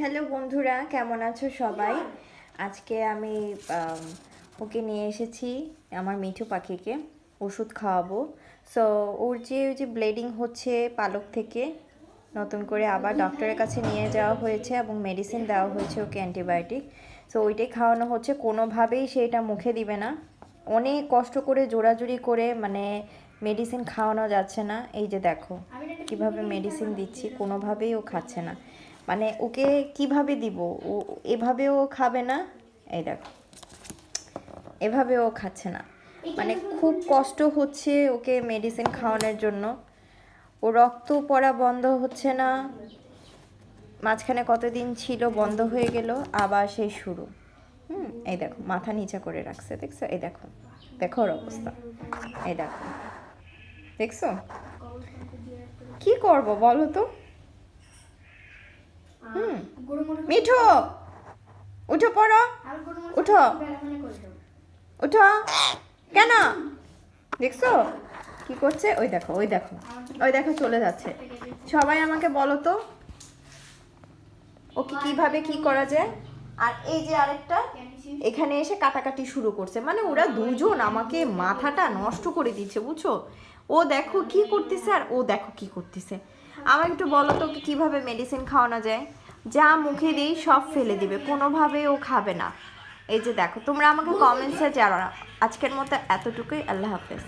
Hello বন্ধুরা কেমন আছো সবাই? আজকে আমি ওকে নিয়ে এসেছি আমার মিঠু পাখিকে ওষুধ খাওয়াবো। সো ওর যে ওই যে ব্লিডিং হচ্ছে পালক থেকে নতুন করে আবার ডক্টরের কাছে নিয়ে যাওয়া হয়েছে এবং মেডিসিন দেওয়া হয়েছে ওকে অ্যান্টিবায়োটিক সো ওইটাই খাওয়ানো হচ্ছে কোনোভাবেই সে এটা মুখে দিবে না। অনেক কষ্ট করে জোড়াজুড়ি করে মানে মেডিসিন খাওয়ানো যাচ্ছে না। এই যে দেখো কীভাবে মেডিসিন দিচ্ছি কোনোভাবেই ও খাচ্ছে না। মানে ওকে কীভাবে দিব? ও এভাবেও খাবে না? এই দেখো। এভাবে ও খাচ্ছে না। মানে খুব কষ্ট হচ্ছে ওকে মেডিসিন খাওয়ানোর জন্য। ও রক্ত পড়া বন্ধ হচ্ছে না। মাঝখানে কতদিন ছিল বন্ধ হয়ে গেল আবার সেই শুরু। হুম এই দেখো মাথা নিচা করে রাখছে দেখছ? এই দেখো দেখো ওর অবস্থা। এই দেখো। দেখছ? কি করব বলো তো? হুম। মিঠু উঠো পড়ো। উঠো। উঠো। কেন? দেখছ? কি করছে? ওই দেখো ওই দেখো। ওই দেখো চলে যাচ্ছে। সবাই আমাকে বলো তো ওকে কীভাবে কি করা যায়? আর এই যে আরেকটা এখানে এসে কাটাকাটি শুরু করছে। মানে ওরা দুজন আমাকে মাথাটা নষ্ট করে দিচ্ছে বুঝছ? ও দেখো কি করতেছে আর ও দেখো কি করতেছে। আমাকে একটু বলো তো কীভাবে মেডিসিন খাওয়ানো যায়? যা মুখে দিই সব ফেলে দিবে কোনোভাবে ও খাবে না। এই যে দেখো, তোমরা আমাকে কমেন্টসে জানো আজকের মতো এতটুকুই, আল্লাহ হাফেজ।